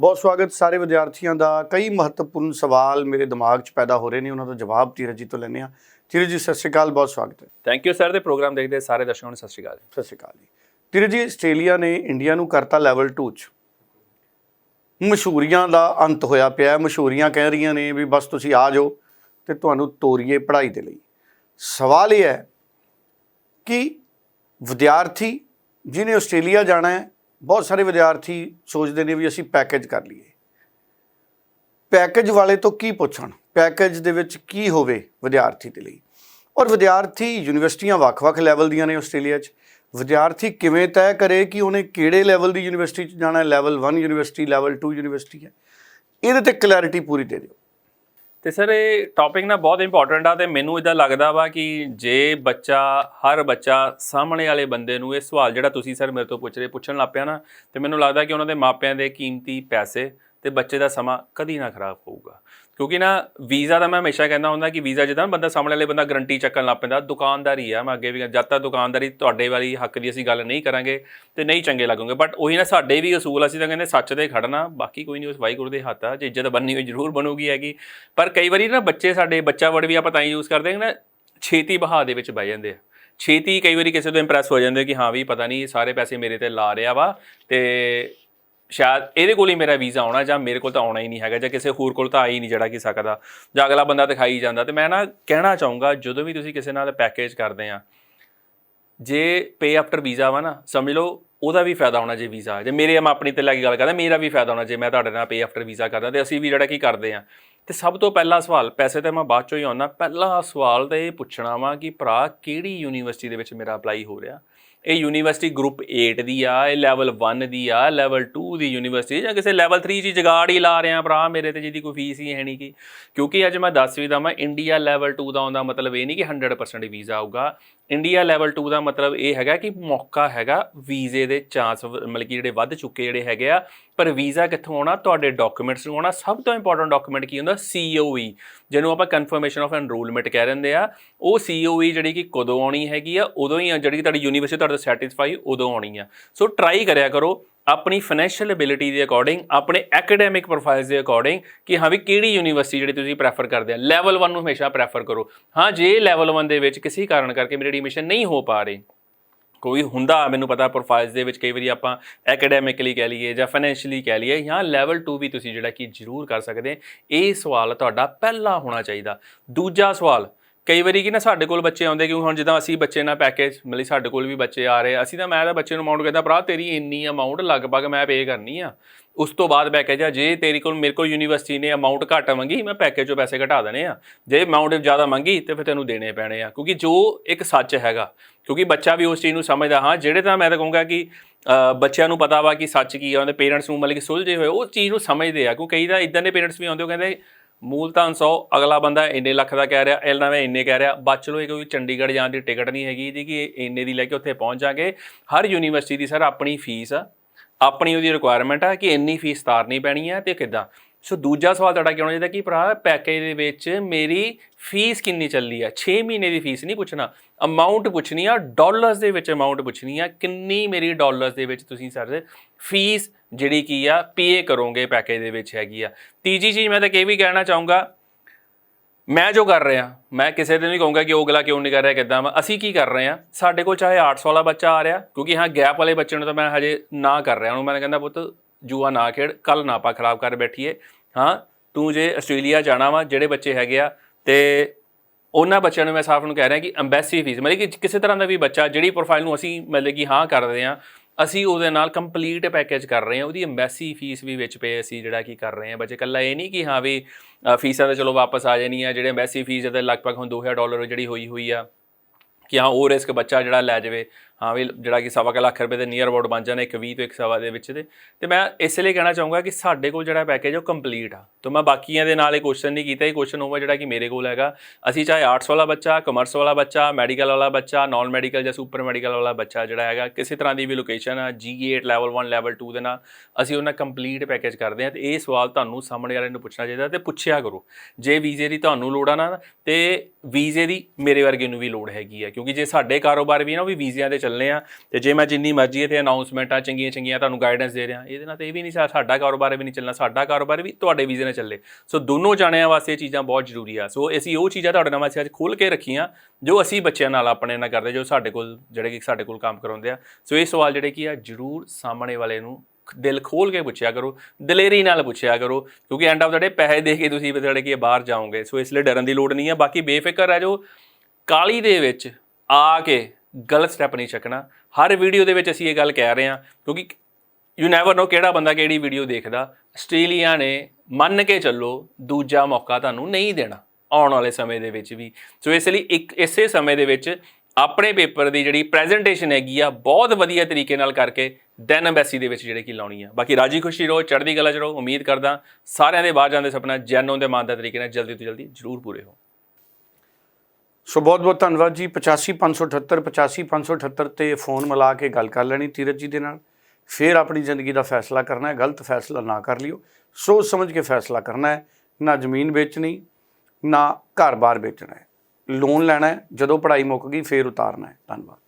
ਬਹੁਤ ਸਵਾਗਤ ਸਾਰੇ ਵਿਦਿਆਰਥੀਆਂ ਦਾ। ਕਈ ਮਹੱਤਵਪੂਰਨ ਸਵਾਲ ਮੇਰੇ ਦਿਮਾਗ 'ਚ ਪੈਦਾ ਹੋ ਰਹੇ ਨੇ ਉਹਨਾਂ ਦਾ ਜਵਾਬ ਧੀਰਜ ਜੀ ਤੋਂ ਲੈਣੇ ਆ ਧੀਰਜ ਜੀ ਸਤਿ ਸ਼੍ਰੀ ਅਕਾਲ ਬਹੁਤ ਸਵਾਗਤ ਹੈ। ਥੈਂਕ ਯੂ ਸਰ ਦੇ ਪ੍ਰੋਗਰਾਮ ਦੇਖਦੇ ਸਾਰੇ ਦਰਸ਼ਕਾਂ ਨੂੰ ਸਤਿ ਸ਼੍ਰੀ ਅਕਾਲ। ਸਤਿ ਸ਼੍ਰੀ ਅਕਾਲ ਜੀ। ਧੀਰਜ ਜੀ ਆਸਟ੍ਰੇਲੀਆ ਨੇ ਇੰਡੀਆ ਨੂੰ ਕਰਤਾ ਲੈਵਲ 2 'ਚ। ਮਸ਼ਹੂਰੀਆਂ ਦਾ ਅੰਤ ਹੋਇਆ ਪਿਆ। ਹੈ। ਮਸ਼ਹੂਰੀਆਂ ਕਹਿ ਰਹੀਆਂ ਨੇ ਵੀ ਬਸ ਤੁਸੀਂ ਆ ਜਾਓ ਤੇ ਤੁਹਾਨੂੰ ਤੋਰੀਏ ਪੜ੍ਹਾਈ ਦੇ ਲਈ। ਸਵਾਲ ਇਹ ਹੈ ਕਿ ਵਿਦਿਆਰਥੀ ਜਿਹਨੇ ਆਸਟ੍ਰੇਲੀਆ ਜਾਣਾ ਹੈ ਬਹੁਤ ਸਾਰੇ ਵਿਦਿਆਰਥੀ ਸੋਚਦੇ ਨੇ ਵੀ ਅਸੀਂ ਪੈਕੇਜ ਕਰ ਲਈਏ। ਪੈਕੇਜ ਵਾਲੇ ਤੋਂ ਕੀ ਪੁੱਛਣ? ਪੈਕੇਜ ਦੇ ਵਿੱਚ ਕੀ ਹੋਵੇ ਵਿਦਿਆਰਥੀ ਦੇ ਲਈ? ਔਰ ਵਿਦਿਆਰਥੀ ਯੂਨੀਵਰਸਿਟੀਆਂ ਵੱਖ-ਵੱਖ ਲੈਵਲ ਦੀਆਂ ਨੇ ਆਸਟ੍ਰੇਲੀਆ 'ਚ। ਵਿਦਿਆਰਥੀ ਕਿਵੇਂ ਤੈਅ ਕਰੇ ਕਿ ਉਹਨੇ ਕਿਹੜੇ ਲੈਵਲ ਦੀ ਯੂਨੀਵਰਸਿਟੀ 'ਚ ਜਾਣਾ ਹੈ? ਲੈਵਲ 1 ਯੂਨੀਵਰਸਿਟੀ ਲੈਵਲ 2 ਯੂਨੀਵਰਸਿਟੀ ਹੈ। ਇਹਦੇ ਤੇ ਕਲੈਰਿਟੀ ਪੂਰੀ ਦੇ ਦਿਓ। ਤੇ ਸਰ, ਇਹ ਟੌਪਿਕ ਨਾ ਬਹੁਤ ਇੰਪੋਰਟੈਂਟ ਆ ਤੇ ਮੈਨੂੰ ਇਦਾਂ ਲੱਗਦਾ ਵਾ ਕਿ ਜੇ ਬੱਚਾ, ਹਰ ਬੱਚਾ ਸਾਹਮਣੇ ਵਾਲੇ ਬੰਦੇ ਨੂੰ ਇਹ ਸਵਾਲ ਜਿਹੜਾ ਤੁਸੀਂ ਸਰ ਮੇਰੇ ਤੋਂ ਪੁੱਛ ਰਹੇ, ਪੁੱਛਣ ਲੱਗ ਪਿਆ ਨਾ, ਤੇ ਮੈਨੂੰ ਲੱਗਦਾ ਕਿ ਉਹਨਾਂ ਦੇ ਮਾਪਿਆਂ ਦੇ ਕੀਮਤੀ ਪੈਸੇ ਤੇ ਬੱਚੇ ਦਾ ਸਮਾਂ ਕਦੀ ਨਾ ਖਰਾਬ ਹੋਊਗਾ। ਕਿਉਂਕਿ ਨਾ ਵੀਜ਼ਾ ਦਾ ਮੈਂ ਹਮੇਸ਼ਾ ਕਹਿੰਦਾ ਹੁੰਦਾ ਕਿ ਵੀਜ਼ਾ ਜਦੋਂ ਬੰਦਾ ਸਾਹਮਣੇ ਵਾਲੇ ਬੰਦਾ ਗਰੰਟੀ ਚੱਕਣ ਲੱਗ ਪੈਂਦਾ, ਦੁਕਾਨਦਾਰੀ ਆ, ਮੈਂ ਅੱਗੇ ਵੀ ਜਦ ਤੱਕ ਦੁਕਾਨਦਾਰੀ ਤੁਹਾਡੇ ਵਾਲੀ ਹੱਕ ਦੀ ਅਸੀਂ ਗੱਲ ਨਹੀਂ ਕਰਾਂਗੇ ਤੇ ਨਹੀਂ ਚੰਗੇ ਲੱਗੋਗੇ ਬਟ ਉਹੀ ਨਾ ਸਾਡੇ ਵੀ ਅਸੂਲ, ਅਸੀਂ ਤਾਂ ਕਹਿੰਦੇ ਸੱਚ ਤੇ ਖੜਨਾ, ਬਾਕੀ ਕੋਈ ਨਹੀਂ, ਉਸ ਵਾਹਿਗੁਰੂ ਦੇ ਹੱਥ ਆ, ਜੇ ਇੱਜ਼ਤ ਬੰਨੀ ਹੋਈ ਜ਼ਰੂਰ ਬਣੂਗੀ ਹੈਗੀ। ਪਰ ਕਈ ਵਾਰੀ ਨਾ ਬੱਚੇ ਸਾਡੇ, ਬੱਚਾ ਵਰਡ ਵੀ ਆਪਾਂ ਤਾਂ ਹੀ ਯੂਜ਼ ਕਰਦੇ ਹਾਂ ਨਾ ਛੇਤੀ ਬਹਾ ਦੇ ਵਿੱਚ ਬਹਿ ਜਾਂਦੇ ਆ। ਛੇਤੀ ਕਈ ਵਾਰੀ ਕਿਸੇ ਤੋਂ ਇੰਪ੍ਰੈਸ ਹੋ ਜਾਂਦੇ ਕਿ ਹਾਂ ਵੀ ਪਤਾ ਨਹੀਂ, ਸਾਰੇ ਪੈਸੇ ਮੇਰੇ ਤੇ ਲਾ ਰਿਹਾ ਵਾ ਤੇ ਸ਼ਾਇਦ ਇਹਦੇ ਕੋਲ ਹੀ ਮੇਰਾ ਵੀਜ਼ਾ ਆਉਣਾ ਜਾਂ ਮੇਰੇ ਕੋਲ ਤਾਂ ਆਉਣਾ ਹੀ ਨਹੀਂ ਹੈਗਾ ਜਾਂ ਕਿਸੇ ਹੋਰ ਕੋਲ ਤਾਂ ਆ ਹੀ ਨਹੀਂ ਜਿਹੜਾ ਕਿ ਸਕਦਾ। ਜਾਂ ਅਗਲਾ ਬੰਦਾ ਦਿਖਾਈ ਜਾਂਦਾ ਤੇ ਮੈਂ ਨਾ ਕਹਿਣਾ ਚਾਹੂੰਗਾ, ਜਦੋਂ ਵੀ ਤੁਸੀਂ ਕਿਸੇ ਨਾਲ ਪੈਕੇਜ ਕਰਦੇ ਆ, ਜੇ ਪੇ ਆਫਟਰ ਵੀਜ਼ਾ ਵਾ ਨਾ, ਸਮਝ ਲਓ, ਉਹਦਾ ਵੀ ਫਾਇਦਾ ਹੋਣਾ ਜੇ ਵੀਜ਼ਾ, ਜੇ ਮੇਰੇ ਮੈਂ ਆਪਣੀ ਤੇ ਲੈ ਕੇ ਗੱਲ ਕਰਦਾ ਮੇਰਾ ਵੀ ਫਾਇਦਾ ਹੋਣਾ ਜੇ ਮੈਂ ਤੁਹਾਡੇ ਨਾਲ ਪੇ ਆਫਟਰ ਵੀਜ਼ਾ ਕਰਦਾ ਤੇ ਅਸੀਂ ਵੀ ਜਿਹੜਾ ਕੀ ਕਰਦੇ ਆ। ਤੇ ਸਭ ਤੋਂ ਪਹਿਲਾ ਸਵਾਲ, ਪੈਸੇ ਤੇ ਮੈਂ ਬਾਅਦ ਚੋਂ ਹੀ ਆਉਣਾ ਪਹਿਲਾ ਸਵਾਲ ਤਾਂ ਇਹ ਪੁੱਛਣਾ ਵਾ ਕਿ ਭਰਾ, ਕਿਹੜੀ ਯੂਨੀਵਰਸਿਟੀ ਦੇ ਵਿੱਚ ਮੇਰਾ ਅਪਲਾਈ ਹੋ ਰਿਹਾ? ਇਹ ਯੂਨੀਵਰਸਿਟੀ ਗਰੁੱਪ 8 ਦੀ ਆ, ਇਹ ਲੈਵਲ 1 ਦੀ ਆ, ਲੈਵਲ 2 ਦੀ ਯੂਨੀਵਰਸਿਟੀ ਜਾਂ ਕਿਸੇ ਲੈਵਲ 3 ਚ ਜਗਾੜ ਹੀ ਲਾ ਰਿਹਾ ਭਰਾ ਮੇਰੇ ਤੇ, ਜਿਹਦੀ ਕੋਈ ਫੀਸ ਹੀ ਹੈ ਨਹੀਂ ਕੀ ਕਿਉਂਕਿ ਅੱਜ ਮੈਂ ਦੱਸ ਵੀ ਦਵਾਂ, ਇੰਡੀਆ ਲੈਵਲ 2 ਦਾ ਆਉਂਦਾ ਮਤਲਬ ਇਹ ਨਹੀਂ ਕਿ 100% ਵੀਜ਼ਾ ਆਊਗਾ। ਇੰਡੀਆ ਲੈਵਲ 2 ਦਾ ਮਤਲਬ ਇਹ ਹੈਗਾ ਕਿ ਮੌਕਾ ਹੈਗਾ, ਵੀਜ਼ੇ ਦੇ ਚਾਂਸ ਮਤਲਬ ਕਿ ਜਿਹੜੇ ਵੱਧ ਚੁੱਕੇ ਜਿਹੜੇ ਹੈਗੇ ਆ ਪਰ ਵੀਜ਼ਾ ਕਿੱਥੋਂ ਆਉਣਾ? ਤੁਹਾਡੇ ਡਾਕੂਮੈਂਟਸ ਨੂੰ ਆਉਣਾ। ਸਭ ਤੋਂ ਇੰਪੋਰਟੈਂਟ ਡਾਕੂਮੈਂਟ ਕੀ ਹੁੰਦਾ? COE ਜਿਹਨੂੰ ਆਪਾਂ ਕਨਫਰਮੇਸ਼ਨ ਆਫ ਐਨਰੋਲਮੈਂਟ ਕਹਿ ਦਿੰਦੇ ਆ। ਉਹ COE ਜਿਹੜੀ ਕਿ ਕਦੋਂ ਆਉਣੀ ਹੈਗੀ ਆ, ਉਦੋਂ ਹੀ ਆ। ਜਿਹੜੀ ਤੁਹਾਡੀ ਯੂਨੀਵਰਸਿਟੀ ਤੁਹਾਡਾ ਸੈਟੀਸਫਾਈ ਉਦੋਂ ਆਉਣੀ ਆ। ਸੋ ਟਰਾਈ ਕਰਿਆ ਕਰੋ ਆਪਣੀ ਫਾਈਨੈਂਸ਼ੀਅਲ ਅਬਿਲਿਟੀ ਦੇ ਅਕੋਰਡਿੰਗ ਆਪਣੇ ਐਕੈਡੈਮਿਕ ਪ੍ਰੋਫਾਈਲ ਦੇ ਅਕੋਰਡਿੰਗ ਕਿ ਹਾਂ ਵੀ ਕਿਹੜੀ ਯੂਨੀਵਰਸਿਟੀ ਜਿਹੜੀ ਤੁਸੀਂ ਪ੍ਰੈਫਰ ਕਰਦੇ ਆ। ਲੈਵਲ 1 ਨੂੰ ਹਮੇਸ਼ਾ ਪ੍ਰੈਫਰ ਕਰੋ। ਹਾਂ, ਜੇ ਲੈਵਲ 1 ਦੇ ਵਿੱਚ ਕਿਸੇ ਕਾਰਨ ਕਰਕੇ ਮੇਰੀ ਐਡਮਿਸ਼ਨ ਨਹੀਂ ਹੋ ਪਾ ਰਹੀ ਕੋਈ ਹੁੰਦਾ, ਮੈਨੂੰ ਪਤਾ ਪ੍ਰੋਫਾਈਲਸ ਦੇ ਵਿੱਚ ਕਈ ਵਾਰੀ ਆਪਾਂ ਐਕੈਡੈਮਿਕਲੀ ਕਹਿ ਲਈਏ ਜਾਂ ਫਾਈਨੈਂਸ਼ੀਅਲੀ ਕਹਿ ਲਈਏ ਜਾਂ ਲੈਵਲ 2 ਵੀ ਤੁਸੀਂ ਜਿਹੜਾ ਕਿ ਜ਼ਰੂਰ ਕਰ ਸਕਦੇ, ਇਹ ਸਵਾਲ ਤੁਹਾਡਾ ਪਹਿਲਾ ਹੋਣਾ ਚਾਹੀਦਾ। ਦੂਜਾ ਸਵਾਲ ਕਈ ਵਾਰੀ ਕਿ ਨਾ ਸਾਡੇ ਕੋਲ ਬੱਚੇ ਆਉਂਦੇ ਕਿ ਹੁਣ ਜਿੱਦਾਂ ਅਸੀਂ ਬੱਚੇ ਨਾਲ ਪੈਕੇਜ ਮਤਲਬ ਸਾਡੇ ਕੋਲ ਵੀ ਬੱਚੇ ਆ ਰਹੇ ਅਸੀਂ ਤਾਂ ਮੈਂ ਤਾਂ ਬੱਚੇ ਨੂੰ ਅਮਾਉਂਟ ਕਹਿੰਦਾ, ਭਰਾ, ਤੇਰੀ ਇੰਨੀ ਅਮਾਉਂਟ ਲਗਭਗ ਮੈਂ ਪੇ ਕਰਨੀ ਆ। ਉਸ ਤੋਂ ਬਾਅਦ ਪੈਕੇਜ ਆ, ਜੇ ਤੇਰੀ ਕੋਲ, ਮੇਰੇ ਕੋਲ ਯੂਨੀਵਰਸਿਟੀ ਨੇ ਅਮਾਉਂਟ ਘੱਟ ਮੰਗੀ, ਮੈਂ ਪੈਕੇਜ ਚੋਂ ਪੈਸੇ ਘਟਾ ਦੇਣੇ ਆ। ਜੇ ਅਮਾਉਂਟ ਜ਼ਿਆਦਾ ਮੰਗੀ, ਤੇ ਫਿਰ ਤੈਨੂੰ ਦੇਣੇ ਪੈਣੇ ਆ। ਕਿਉਂਕਿ ਜੋ ਇੱਕ ਸੱਚ ਹੈਗਾ, ਕਿਉਂਕਿ ਬੱਚਾ ਵੀ ਉਸ ਚੀਜ਼ ਨੂੰ ਸਮਝਦਾ, ਹਾਂ, ਜਿਹੜੇ ਤਾਂ ਮੈਂ ਤਾਂ ਕਹੂੰਗਾ ਕਿ ਬੱਚਿਆਂ ਨੂੰ ਪਤਾ ਵਾ ਕਿ ਸੱਚ ਕੀ ਆ, ਉਹਦੇ ਪੇਰੈਂਟਸ ਨੂੰ ਮਤਲਬ ਕਿ ਸੁਲਝੇ ਹੋਏ, ਉਹ ਚੀਜ਼ ਨੂੰ ਸਮਝਦੇ ਆ। ਕਿਉਂਕਿ ਕਈ ਦਾ ਇਦਾਂ ਦੇ ਪੇਰੈਂਟਸ ਵੀ ਆਉਂਦੇ, ਉਹ ਕਹਿੰਦੇ ਮੂਲ ਮੂਲਤਾਨ 100 ਅਗਲਾ ਬੰਦਾ ਇੰਨੇ ਲੱਖ ਦਾ ਕਹਿ ਰਿਹਾ ਇਹਨਾਂ ਮੈਂ ਇੰਨੇ ਕਹਿ ਰਿਹਾ ਬਚ ਲੋ ਇਹ ਕੋਈ ਚੰਡੀਗੜ੍ਹ ਜਾਣ ਦੀ ਟਿਕਟ ਨਹੀਂ ਹੈਗੀ ਜੀ ਕਿ ਇੰਨੇ ਦੀ ਲੈ ਕੇ ਉੱਥੇ ਪਹੁੰਚ ਜਾਗੇ। ਹਰ ਯੂਨੀਵਰਸਿਟੀ ਦੀ ਸਰ ਆਪਣੀ ਫੀਸ ਆ, ਆਪਣੀ ਉਹਦੀ ਰਿਕੁਆਇਰਮੈਂਟ ਆ ਕਿ ਇੰਨੀ ਫੀਸ ਤਾਰਨੀ ਪੈਣੀ ਹੈ ਤੇ ਕਿੱਦਾਂ? ਸੋ ਦੂਜਾ ਸਵਾਲ ਤੁਹਾਡਾ ਕੀ ਹੋਣਾ ਚਾਹੀਦਾ ਕਿ ਭਰਾ ਪੈਕੇਜ ਦੇ ਵਿੱਚ ਮੇਰੀ ਫੀਸ ਕਿੰਨੀ ਚੱਲੀ ਆ? 6 ਮਹੀਨੇ ਦੀ ਫੀਸ ਨਹੀਂ ਪੁੱਛਣਾ ਅਮਾਉਂਟ ਪੁੱਛਣੀ ਆ ਡਾਲਰਸ ਦੇ ਵਿੱਚ ਅਮਾਉਂਟ ਪੁੱਛਣੀ ਆ, ਕਿੰਨੀ ਮੇਰੀ ਡਾਲਰਸ ਦੇ ਵਿੱਚ ਤੁਸੀਂ ਸਰ ਫੀਸ ਜਿਹੜੀ ਕੀ ਆ ਪੇ ਕਰੋਗੇ ਪੈਕੇਜ ਦੇ ਵਿੱਚ ਹੈਗੀ ਆ। ਤੀਜੀ ਚੀਜ਼ ਮੈਂ ਤਾਂ ਇਹ ਵੀ ਕਹਿਣਾ ਚਾਹੂੰਗਾ, ਮੈਂ ਜੋ ਕਰ ਰਿਹਾ, ਮੈਂ ਕਿਸੇ ਦੇ ਨਹੀਂ ਕਹੂੰਗਾ ਕਿ ਉਹ ਅਗਲਾ ਕਿਉਂ ਨਹੀਂ ਕਰ ਰਿਹਾ ਕਿੱਦਾਂ ਵਾ, ਅਸੀਂ ਕੀ ਕਰ ਰਹੇ ਆ, ਸਾਡੇ ਕੋਲ ਚਾਹੇ ਆਰਟਸ ਵਾਲਾ ਬੱਚਾ ਆ ਰਿਹਾ, ਕਿਉਂਕਿ ਹਾਂ ਗੈਪ ਵਾਲੇ ਬੱਚੇ ਨੂੰ ਤਾਂ ਮੈਂ ਹਜੇ ਨਾ ਕਰ ਰਿਹਾ, ਉਹਨੂੰ ਮੈਂ ਕਹਿੰਦਾ ਪੁੱਤ ਜੂਆ ਨਾ ਖੇਡ ਕੱਲ ਨਾ ਆਪਾਂ ਖਰਾਬ ਕਰ ਬੈਠੀਏ। ਹਾਂ, ਤੂੰ ਜੇ ਆਸਟ੍ਰੇਲੀਆ ਜਾਣਾ ਵਾ, ਜਿਹੜੇ ਬੱਚੇ ਹੈਗੇ ਆ, ਤੇ ਉਹਨਾਂ ਬੱਚਿਆਂ ਨੂੰ ਮੈਂ ਸਾਫ਼ ਨੂੰ ਕਹਿ ਰਿਹਾ ਕਿ ਐਮਬੈਸੀ ਫੀਸ ਮਤਲਬ ਕਿ ਕਿਸੇ ਤਰ੍ਹਾਂ ਦਾ ਵੀ ਬੱਚਾ, ਜਿਹੜੀ ਪ੍ਰੋਫਾਈਲ ਨੂੰ ਅਸੀਂ ਮਤਲਬ ਕਿ ਹਾਂ ਕਰਦੇ ਆ ਅਸੀਂ ਉਹਦੇ ਨਾਲ ਕੰਪਲੀਟ ਪੈਕੇਜ ਕਰ ਰਹੇ ਹਾਂ, ਉਹਦੀ ਐਮਬੈਸੀ ਫੀਸ ਵੀ ਵਿੱਚ ਪੇ ਅਸੀਂ ਜਿਹੜਾ ਕੀ ਕਰ ਰਹੇ ਹਾਂ। ਬੱਚੇ ਕੱਲਾ ਇਹ ਨਹੀਂ ਕਿ ਹਾਂ ਵੀ ਫੀਸਾਂ ਤਾਂ ਚਲੋ ਵਾਪਸ ਆ ਜਾਣੀਆਂ, ਜਿਹੜੇ ਐਮਬੈਸੀ ਫੀਸ ਦੇ ਲਗਭਗ ਹੁਣ 2000 ਡਾਲਰ ਜਿਹੜੀ ਹੋਈ ਹੋਈ ਆ, ਕਿ ਹਾਂ ਉਹ ਰਿਸਕ ਬੱਚਾ ਜਿਹੜਾ ਲੈ ਜਾਵੇ। ਹਾਂ ਵੀ ਜਿਹੜਾ ਕਿ ਸਵਾ ਕੁ ਲੱਖ ਰੁਪਏ ਦੇ ਨੀਅਰ ਅਬਾਊਟ ਬਣ ਜਾਣਾ, ਇੱਕ 20 ਤੋਂ ਇੱਕ ਸਵਾ ਦੇ ਵਿੱਚ ਦੇ। ਤੇ ਮੈਂ ਇਸ ਲਈ ਕਹਿਣਾ ਚਾਹੂੰਗਾ ਕਿ ਸਾਡੇ ਕੋਲ ਜਿਹੜਾ ਪੈਕੇਜ ਉਹ ਕੰਪਲੀਟ ਆ। ਤਾਂ ਮੈਂ ਬਾਕੀਆਂ ਦੇ ਨਾਲ ਇਹ ਕੁਐਸਚਨ ਨਹੀਂ ਕੀਤਾ, ਇਹ ਕੁਐਸਚਨ ਹੋਊਗਾ ਜਿਹੜਾ ਕਿ ਮੇਰੇ ਕੋਲ ਹੈਗਾ। ਅਸੀਂ ਚਾਹੇ ਆਰਟਸ ਵਾਲਾ ਬੱਚਾ ਕਮਰਸ ਵਾਲਾ ਬੱਚਾ ਮੈਡੀਕਲ ਵਾਲਾ ਬੱਚਾ ਨਾਨ ਮੈਡੀਕਲ ਜਾਂ ਸੁਪਰ ਮੈਡੀਕਲ ਵਾਲਾ ਬੱਚਾ ਜਿਹੜਾ ਹੈਗਾ, ਕਿਸੇ ਤਰ੍ਹਾਂ ਦੀ ਵੀ ਲੋਕੇਸ਼ਨ ਆ G8 ਲੈਵਲ 1 ਲੈਵਲ 2 ਦੇ ਨਾਲ ਅਸੀਂ ਉਹਨਾਂ ਕੰਪਲੀਟ ਪੈਕੇਜ ਕਰਦੇ ਹਾਂ। ਤੇ ਇਹ ਸਵਾਲ ਤੁਹਾਨੂੰ ਸਾਹਮਣੇ ਵਾਲੇ ਨੂੰ ਪੁੱਛਣਾ ਚਾਹੀਦਾ ਤੇ ਪੁੱਛਿਆ ਕਰੋ। ਜੇ ਵੀਜ਼ੇ ਦੀ ਤੁਹਾਨੂੰ ਲੋੜ ਆ ਨਾ, ਤੇ ਵੀਜ਼ੇ ਦੀ ਮੇਰੇ ਵਰਗੇ ਨੂੰ ਵੀ ਲੋੜ ਹੈਗੀ ਆ। ਕਿਉਂਕਿ ਜੇ ਸਾਡੇ ਕਾਰੋਬਾਰ ਵੀ ਨਾ, ਉਹ ਵੀ ਵੀਜ਼ਿਆਂ ਦੇ ਚੱਲ ਚੱਲਨੇ ਆ ਤੇ ਜੇ ਮੈਂ ਜਿੰਨੀ ਮਰਜ਼ੀ ਤੇ ਅਨਾਉਂਸਮੈਂਟਾਂ ਚੰਗੀਆਂ ਚੰਗੀਆਂ ਤੁਹਾਨੂੰ ਗਾਈਡੈਂਸ ਦੇ ਰਿਹਾ, ਇਹਦੇ ਨਾਲ ਤੇ ਇਹ ਵੀ ਨਹੀਂ ਸਾ- ਸਾਡਾ ਕਾਰੋਬਾਰ ਵੀ ਨਹੀਂ ਚੱਲਣਾ, ਸਾਡਾ ਕਾਰੋਬਾਰ ਵੀ ਤੁਹਾਡੇ ਵੀਜ਼ੇ ਨਾਲ ਚੱਲੇ। ਸੋ ਦੋਨੋਂ ਜਾਣਿਆਂ ਵਾਸਤੇ ਇਹ ਚੀਜ਼ਾਂ ਬਹੁਤ ਜ਼ਰੂਰੀ ਆ। ਸੋ ਅਸੀਂ ਉਹ ਚੀਜ਼ਾਂ ਤੁਹਾਡੇ ਨਾਲ ਵਾਸਤੇ ਅੱਜ ਖੋਲ ਕੇ ਰੱਖੀਆਂ, ਜੋ ਅਸੀਂ ਬੱਚਿਆਂ ਨਾਲ ਆਪਣੇ ਨਾਲ ਕਰਦੇ, ਜੋ ਸਾਡੇ ਕੋਲ, ਜਿਹੜੇ ਕਿ ਸਾਡੇ ਕੋਲ ਕੰਮ ਕਰਾਉਂਦੇ ਆ। ਸੋ ਇਹ ਸਵਾਲ ਜਿਹੜੇ ਕੀ ਆ, ਜ਼ਰੂਰ ਸਾਹਮਣੇ ਵਾਲੇ ਨੂੰ ਦਿਲ ਖੋਲ ਕੇ ਪੁੱਛਿਆ ਕਰੋ, ਦਲੇਰੀ ਨਾਲ ਪੁੱਛਿਆ ਕਰੋ, ਕਿਉਂਕਿ ਐਂਡ ਆਫ ਦਾ ਡੇ ਪੈਸੇ ਦੇ ਕੇ ਤੁਸੀਂ ਜਿਹੜੇ ਕਿ ਬਾਹਰ ਜਾਓਗੇ। ਸੋ ਇਸ ਲਈ ਡਰਨ ਦੀ ਲੋੜ ਨਹੀਂ ਹੈ ਬਾਕੀ ਬੇਫਿਕਰ ਹੈ ਜੋ ਕਾਲੀ ਦੇ ਵਿੱਚ ਆ ਕੇ ਗਲਤ ਸਟੈਪ ਨਹੀਂ ਚੱਕਣਾ। ਹਰ ਵੀਡੀਓ ਦੇ ਵਿੱਚ ਅਸੀਂ ਇਹ ਗੱਲ ਕਹਿ ਰਹੇ ਹਾਂ, ਕਿਉਂਕਿ ਯੂ ਨੈਵਰ ਨੋ ਕਿਹੜਾ ਬੰਦਾ ਕਿਹੜੀ ਵੀਡੀਓ ਦੇਖਦਾ। ਆਸਟ੍ਰੇਲੀਆ ਨੇ ਮੰਨ ਕੇ ਚੱਲੋ ਦੂਜਾ ਮੌਕਾ ਤੁਹਾਨੂੰ ਨਹੀਂ ਦੇਣਾ ਆਉਣ ਵਾਲੇ ਸਮੇਂ ਦੇ ਵਿੱਚ ਵੀ। ਸੋ ਇਸ ਲਈ ਇੱਕ ਇਸੇ ਸਮੇਂ ਦੇ ਵਿੱਚ ਆਪਣੇ ਪੇਪਰ ਦੀ ਜਿਹੜੀ ਪ੍ਰੈਜੈਂਟੇਸ਼ਨ ਹੈਗੀ ਆ, ਬਹੁਤ ਵਧੀਆ ਤਰੀਕੇ ਨਾਲ ਕਰਕੇ ਦੈਨ ਐਮਬੈਸੀ ਦੇ ਵਿੱਚ ਜਿਹੜੇ ਕੀ ਲਾਉਣੀ ਆ। ਬਾਕੀ ਰਾਜੀ ਖੁਸ਼ੀ ਰਹੋ, ਚੜ੍ਹਦੀ ਕਲਾ ਚ ਰਹੋ, ਉਮੀਦ ਕਰਦਾ ਸਾਰਿਆਂ ਦੇ ਬਾਹਰ ਜਾਂਦੇ ਸੁਪਨਾ ਜੈਨੋਂ ਦੇ ਇਮਾਨਦਾਰ ਤਰੀਕੇ ਨਾਲ ਜਲਦੀ ਤੋਂ ਜਲਦੀ ਜ਼ਰੂਰ ਪੂਰੇ ਹੋ ਸੋ ਬਹੁਤ ਬਹੁਤ ਧੰਨਵਾਦ ਜੀ। 85578 85578 ਤੇ ਫੋਨ ਮਿਲਾ ਕੇ ਗੱਲ ਕਰ ਲੈਣੀ ਤੀਰਤ ਜੀ ਦੇ ਨਾਲ। ਫਿਰ ਆਪਣੀ ਜ਼ਿੰਦਗੀ ਦਾ ਫੈਸਲਾ ਕਰਨਾ ਹੈ, ਗਲਤ ਫੈਸਲਾ ਨਾ ਕਰ ਲਿਓ। ਸੋਚ ਸਮਝ ਕੇ ਫੈਸਲਾ ਕਰਨਾ ਹੈ, ਨਾ ਜ਼ਮੀਨ ਵੇਚਣੀ, ਨਾ ਘਰ-ਬਾਰ ਵੇਚਣਾ ਹੈ। ਲੋਨ ਲੈਣਾ ਹੈ, ਜਦੋਂ ਪੜ੍ਹਾਈ ਮੁੱਕ ਗਈ ਫਿਰ ਉਤਾਰਨਾ ਹੈ। ਧੰਨਵਾਦ।